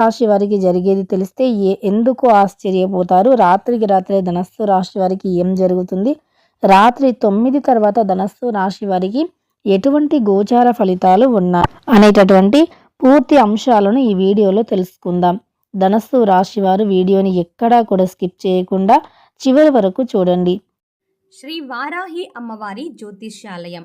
రాశి వారికి జరిగేది తెలిస్తే ఏ ఎందుకు ఆశ్చర్యపోతారు? రాత్రికి రాత్రే ధనస్సు రాశి వారికి ఏం జరుగుతుంది? రాత్రి తొమ్మిది తర్వాత ధనస్సు రాశి వారికి ఎటువంటి గోచార ఫలితాలు ఉన్నాయి? అనేటటువంటి పూర్తి అంశాలను ఈ వీడియోలో తెలుసుకుందాం. ధనస్సు రాశి వారు వీడియోని ఎక్కడా కూడా స్కిప్ చేయకుండా చివరి వరకు చూడండి. శ్రీ వారాహి అమ్మవారి జ్యోతిష్యాలయం.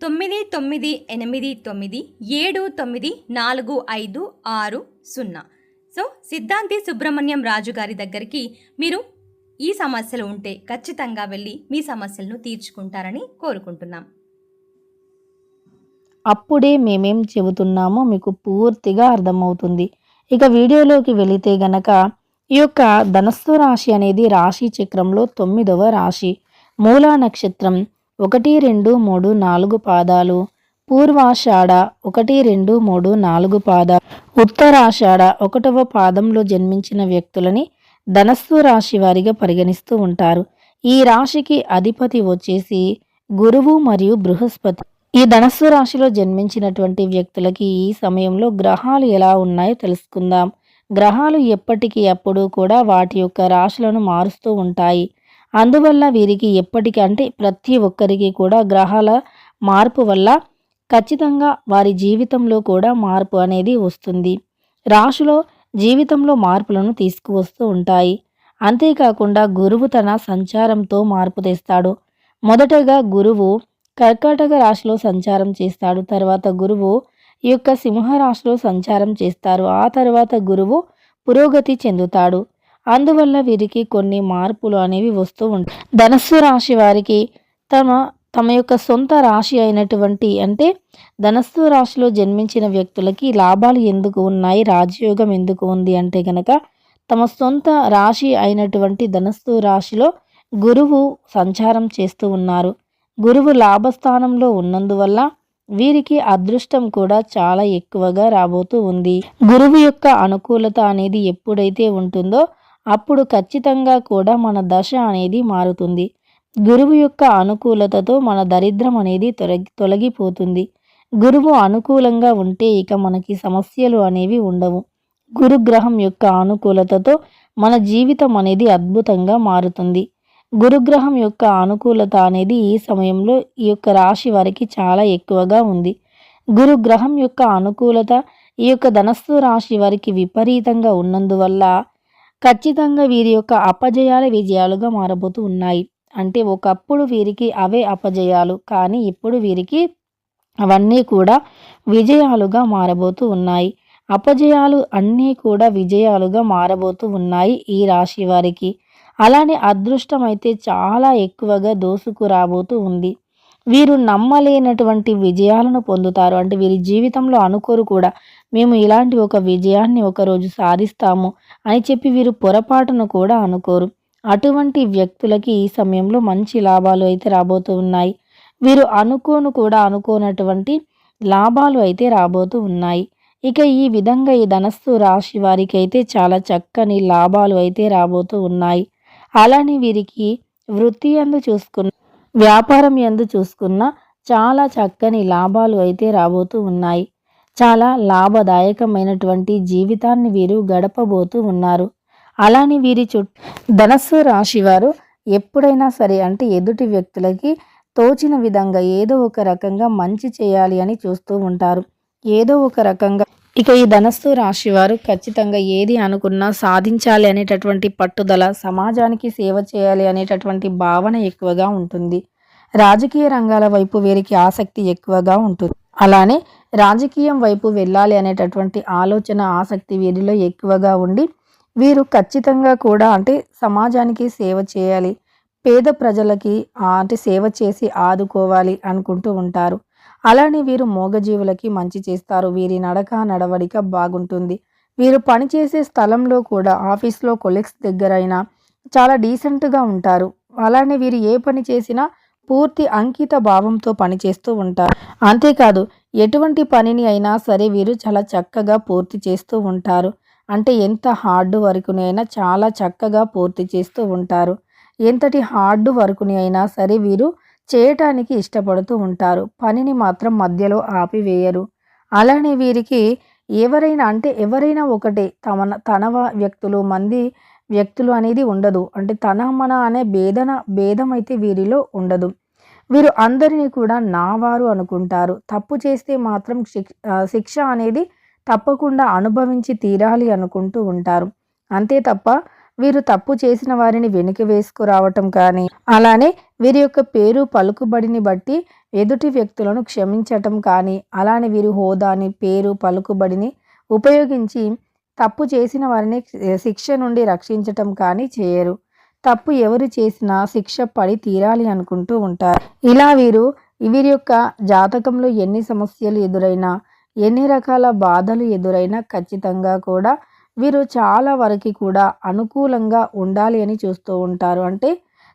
తొమ్మిది తొమ్మిది ఎనిమిది తొమ్మిది ఏడు తొమ్మిది నాలుగు ఐదు ఆరు సున్నా. సో సిద్ధాంతి సుబ్రహ్మణ్యం రాజు గారి దగ్గరికి మీరు ఈ సమస్యలు ఉంటే ఖచ్చితంగా వెళ్ళి మీ సమస్యలను తీర్చుకుంటారని కోరుకుంటున్నాం. అప్పుడే మేమేం చెబుతున్నామో మీకు పూర్తిగా అర్థమవుతుంది. ఇక వీడియోలోకి వెళితే గనక ఈ యొక్క ధనస్సు రాశి అనేది రాశి చక్రంలో తొమ్మిదవ రాశి. మూలా నక్షత్రం ఒకటి రెండు మూడు నాలుగు పాదాలు. పూర్వాషాఢ ఒకటి రెండు మూడు నాలుగు పాదాలు. ఉత్తరాషాఢ ఒకటవ పాదంలో జన్మించిన వ్యక్తులని ధనస్సు రాశి వారిగా పరిగణిస్తూ ఉంటారు. ఈ రాశికి అధిపతి వచ్చేసి గురువు మరియు బృహస్పతి. ఈ ధనస్సు రాశిలో జన్మించినటువంటి వ్యక్తులకి ఈ సమయంలో గ్రహాలు ఎలా ఉన్నాయో తెలుసుకుందాం. గ్రహాలు ఎప్పటికీ అప్పుడు కూడా వాటి యొక్క రాశులను మారుస్తూ ఉంటాయి. అందువల్ల వీరికి ఎప్పటికీ అంటే ప్రతి ఒక్కరికి కూడా గ్రహాల మార్పు వల్ల ఖచ్చితంగా వారి జీవితంలో కూడా మార్పు అనేది వస్తుంది. రాశిలో జీవితంలో మార్పులను తీసుకువస్తూ ఉంటాయి. అంతేకాకుండా గురువు తన సంచారంతో మార్పు తెస్తాడు. మొదటగా గురువు కర్కాటక రాశిలో సంచారం చేస్తాడు. తర్వాత గురువు ఈ యొక్క సింహరాశిలో సంచారం చేస్తారు. ఆ తర్వాత గురువు పురోగతి చెందుతాడు. అందువల్ల వీరికి కొన్ని మార్పులు అనేవి వస్తూ ఉంటాయి. ధనస్సు రాశి వారికి తమ తమ యొక్క సొంత రాశి అయినటువంటి అంటే ధనస్సు రాశిలో జన్మించిన వ్యక్తులకి లాభాలు ఎందుకు ఉన్నాయి? రాజయోగం ఎందుకు ఉంది అంటే కనుక తమ సొంత రాశి అయినటువంటి ధనస్సు రాశిలో గురువు సంచారం చేస్తూ ఉన్నారు. గురువు లాభస్థానంలో ఉన్నందువల్ల వీరికి అదృష్టం కూడా చాలా ఎక్కువగా రాబోతూ ఉంది. గురువు యొక్క అనుకూలత అనేది ఎప్పుడైతే ఉంటుందో అప్పుడు ఖచ్చితంగా కూడా మన దశ అనేది మారుతుంది. గురువు యొక్క అనుకూలతతో మన దరిద్రం అనేది తొలగి తొలగిపోతుంది. గురువు అనుకూలంగా ఉంటే ఇక మనకి సమస్యలు అనేవి ఉండవు. గురుగ్రహం యొక్క అనుకూలతతో మన జీవితం అనేది అద్భుతంగా మారుతుంది. గురుగ్రహం యొక్క అనుకూలత అనేది ఈ సమయంలో ఈ యొక్క రాశి వారికి చాలా ఎక్కువగా ఉంది. గురుగ్రహం యొక్క అనుకూలత ఈ యొక్క ధనస్సు రాశి వారికి విపరీతంగా ఉన్నందువల్ల ఖచ్చితంగా వీరి యొక్క అపజయాల విజయాలుగా మారబోతూ ఉన్నాయి. అంటే ఒకప్పుడు వీరికి అవే అపజయాలు కానీ ఇప్పుడు వీరికి అవన్నీ కూడా విజయాలుగా మారబోతూ ఉన్నాయి. అపజయాలు అన్నీ కూడా విజయాలుగా మారబోతూ ఉన్నాయి ఈ రాశి వారికి. అలానే అదృష్టం అయితే చాలా ఎక్కువగా దోసుకు రాబోతూ ఉంది. వీరు నమ్మలేనటువంటి విజయాలను పొందుతారు. అంటే వీరి జీవితంలో అనుకోరు కూడా. మేము ఇలాంటి ఒక విజయాన్ని ఒకరోజు సాధిస్తాము. అని చెప్పి వీరు పొరపాటును కూడా అనుకోరు. అటువంటి వ్యక్తులకి ఈ సమయంలో మంచి లాభాలు అయితే రాబోతూ ఉన్నాయి. వీరు అనుకోను కూడా అనుకోనటువంటి లాభాలు అయితే రాబోతూ ఉన్నాయి. ఇక ఈ విధంగా ఈ ధనస్సు రాశి వారికి అయితే చాలా చక్కని లాభాలు అయితే రాబోతూ ఉన్నాయి. అలానే వీరికి వృత్తి ఎందు చూసుకున్న వ్యాపారం ఎందు చూసుకున్న చాలా చక్కని లాభాలు అయితే రాబోతూ ఉన్నాయి. చాలా లాభదాయకమైనటువంటి జీవితాన్ని వీరు గడపబోతూ ఉన్నారు. అలానే వీరి చుట్టూ ధనస్సు రాశి వారు ఎప్పుడైనా సరే అంటే ఎదుటి వ్యక్తులకి తోచిన విధంగా ఏదో ఒక రకంగా మంచి చేయాలి అని చూస్తూ ఉంటారు. ఏదో ఒక రకంగా ఇక ఈ ధనస్సు రాశి వారు ఖచ్చితంగా ఏది అనుకున్నా సాధించాలి అనేటటువంటి పట్టుదల సమాజానికి సేవ చేయాలి అనేటటువంటి భావన ఎక్కువగా ఉంటుంది. రాజకీయ రంగాల వైపు వీరికి ఆసక్తి ఎక్కువగా ఉంటుంది. అలానే రాజకీయం వైపు వెళ్ళాలి అనేటటువంటి ఆలోచన ఆసక్తి వీరిలో ఎక్కువగా ఉండి వీరు ఖచ్చితంగా కూడా అంటే సమాజానికి సేవ చేయాలి. పేద ప్రజలకి అంటే సేవ చేసి ఆదుకోవాలి అనుకుంటూ ఉంటారు. అలానే వీరు మోగజీవులకి మంచి చేస్తారు. వీరి నడక నడవడిక బాగుంటుంది. వీరు పనిచేసే స్థలంలో కూడా ఆఫీస్లో కొలీగ్స్ దగ్గరైనా చాలా డీసెంట్గా ఉంటారు. అలానే వీరు ఏ పని చేసినా పూర్తి అంకిత భావంతో పనిచేస్తూ ఉంటారు. అంతేకాదు ఎటువంటి పనిని అయినా సరే వీరు చాలా చక్కగా పూర్తి చేస్తూ ఉంటారు. అంటే ఎంత హార్డ్ వర్క్ని అయినా చాలా చక్కగా పూర్తి చేస్తూ ఉంటారు. ఎంతటి హార్డ్ వర్క్ని అయినా సరే వీరు చేయటానికి ఇష్టపడుతూ ఉంటారు. పనిని మాత్రం మధ్యలో ఆపివేయరు. అలానే వీరికి ఎవరైనా అంటే ఎవరైనా ఒకటే తమ తన వ్యక్తులు మంది వ్యక్తులు అనేది ఉండదు. అంటే తన మన అనే భేదన భేదం అయితే వీరిలో ఉండదు. వీరు అందరినీ కూడా నా వారు అనుకుంటారు. తప్పు చేస్తే మాత్రం శిక్ష శిక్ష అనేది తప్పకుండా అనుభవించి తీరాలి అనుకుంటూ ఉంటారు. అంతే తప్ప వీరు తప్పు చేసిన వారిని వెనుక వేసుకురావటం కానీ అలానే వీరి యొక్క పేరు పలుకుబడిని బట్టి ఎదుటి వ్యక్తులను క్షమించటం కానీ అలానే వీరి హోదాని పేరు పలుకుబడిని ఉపయోగించి తప్పు చేసిన వారిని శిక్ష నుండి రక్షించటం కానీ చేయరు. తప్పు ఎవరు చేసినా శిక్ష పడి తీరాలి అనుకుంటూ ఉంటారు. ఇలా వీరు వీరి యొక్క జాతకంలో ఎన్ని సమస్యలు ఎదురైనా ఎన్ని రకాల బాధలు ఎదురైనా ఖచ్చితంగా కూడా వీరు చాలా వరకు కూడా అనుకూలంగా ఉండాలి అని చూస్తూ ఉంటారు. అంటే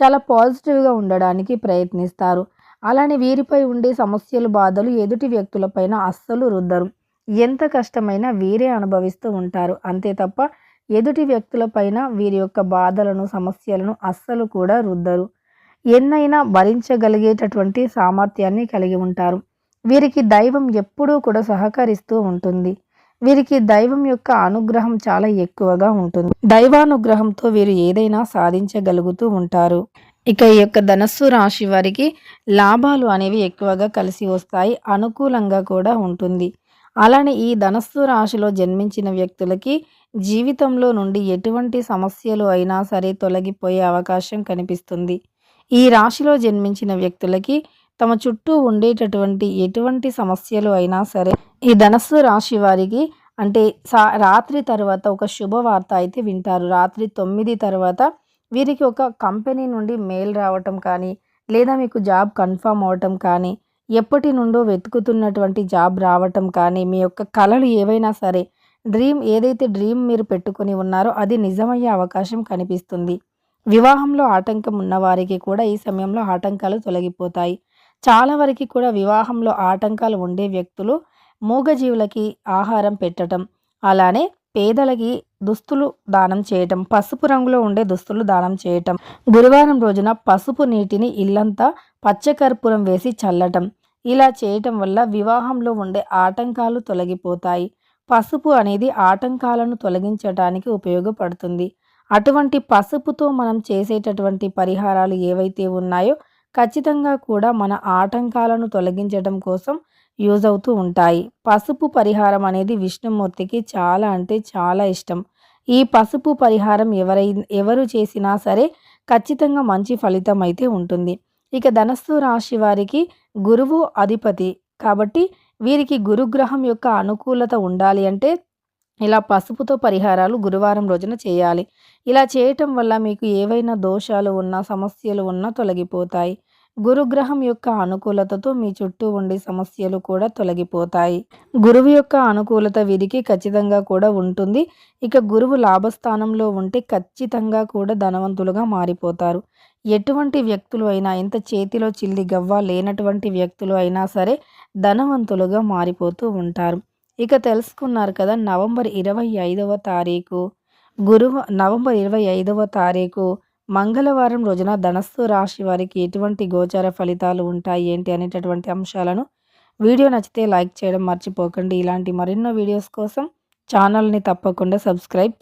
చాలా పాజిటివ్గా ఉండడానికి ప్రయత్నిస్తారు. అలానే వీరిపై ఉండే సమస్యలు బాధలు ఎదుటి వ్యక్తులపైన అస్సలు రుద్దరు. ఎంత కష్టమైనా వీరే అనుభవిస్తూ ఉంటారు. అంతే తప్ప ఎదుటి వ్యక్తులపైన వీరి యొక్క బాధలను సమస్యలను అస్సలు కూడా రుద్దరు. ఎన్నైనా భరించగలిగేటటువంటి సామర్థ్యాన్ని కలిగి ఉంటారు. వీరికి దైవం ఎప్పుడూ కూడా సహకరిస్తూ ఉంటుంది. వీరికి దైవం యొక్క అనుగ్రహం చాలా ఎక్కువగా ఉంటుంది. దైవానుగ్రహంతో వీరు ఏదైనా సాధించగలుగుతూ ఉంటారు. ఇక ఈ యొక్క ధనస్సు రాశి వారికి లాభాలు అనేవి ఎక్కువగా కలిసి వస్తాయి. అనుకూలంగా కూడా ఉంటుంది. అలానే ఈ ధనస్సు రాశిలో జన్మించిన వ్యక్తులకి జీవితంలో నుండి ఎటువంటి సమస్యలు అయినా సరే తొలగిపోయే అవకాశం కనిపిస్తుంది. ఈ రాశిలో జన్మించిన వ్యక్తులకి తమ చుట్టూ ఉండేటటువంటి ఎటువంటి సమస్యలు అయినా సరే ఈ ధనస్సు రాశి వారికి అంటే సా రాత్రి తర్వాత ఒక శుభవార్త అయితే వింటారు. రాత్రి తొమ్మిది తర్వాత వీరికి ఒక కంపెనీ నుండి మెయిల్ రావటం కానీ లేదా మీకు జాబ్ కన్ఫర్మ్ అవటం కానీ ఎప్పటి నుండో వెతుకుతున్నటువంటి జాబ్ రావటం కానీ మీ యొక్క కళలు ఏవైనా సరే డ్రీమ్ ఏదైతే డ్రీమ్ మీరు పెట్టుకుని ఉన్నారో అది నిజమయ్యే అవకాశం కనిపిస్తుంది. వివాహంలో ఆటంకం ఉన్నవారికి కూడా ఈ సమయంలో ఆటంకాలు తొలగిపోతాయి. చాలా వరకు కూడా వివాహంలో ఆటంకాలు ఉండే వ్యక్తులు మూగజీవులకి ఆహారం పెట్టడం అలానే పేదలకి దుస్తులు దానం చేయటం పసుపు రంగులో ఉండే దుస్తులు దానం చేయటం. గురువారం రోజున పసుపు నీటిని ఇల్లంతా పచ్చకర్పూరం వేసి చల్లటం. ఇలా చేయటం వల్ల వివాహంలో ఉండే ఆటంకాలు తొలగిపోతాయి. పసుపు అనేది ఆటంకాలను తొలగించడానికి ఉపయోగపడుతుంది. అటువంటి పసుపుతో మనం చేసేటటువంటి పరిహారాలు ఏవైతే ఉన్నాయో ఖచ్చితంగా కూడా మన ఆటంకాలను తొలగించడం కోసం యూజ్ అవుతూ ఉంటాయి. పసుపు పరిహారం అనేది విష్ణుమూర్తికి చాలా అంటే చాలా ఇష్టం. ఈ పసుపు పరిహారం ఎవరై ఎవరు చేసినా సరే ఖచ్చితంగా మంచి ఫలితం అయితే ఉంటుంది. ఇక ధనస్సు రాశి వారికి గురువు అధిపతి. కాబట్టి వీరికి గురుగ్రహం యొక్క అనుకూలత ఉండాలి అంటే ఇలా పసుపుతో పరిహారాలు గురువారం రోజున చేయాలి. ఇలా చేయటం వల్ల మీకు ఏవైనా దోషాలు ఉన్నా సమస్యలు ఉన్నా తొలగిపోతాయి. గురుగ్రహం యొక్క అనుకూలతతో మీ చుట్టూ ఉండే సమస్యలు కూడా తొలగిపోతాయి. గురువు యొక్క అనుకూలత వీరికి ఖచ్చితంగా కూడా ఉంటుంది. ఇక గురువు లాభస్థానంలో ఉంటే ఖచ్చితంగా కూడా ధనవంతులుగా మారిపోతారు. ఎటువంటి వ్యక్తులు అయినా ఎంత చేతిలో చిల్లి గవ్వ లేనటువంటి వ్యక్తులు అయినా సరే ధనవంతులుగా మారిపోతూ ఉంటారు. ఇక తెలుసుకున్నారు కదా నవంబర్ ఇరవై ఐదవ తారీఖు గురువ నవంబర్ ఇరవై ఐదవ తారీఖు మంగళవారం రోజున ధనస్సు రాశి వారికి ఎటువంటి గోచార ఫలితాలు ఉంటాయి ఏంటి అనేటటువంటి అంశాలను వీడియో నచ్చితే లైక్ చేయడం మర్చిపోకండి. ఇలాంటి మరెన్నో వీడియోస్ కోసం ఛానల్ని తప్పకుండా సబ్స్క్రైబ్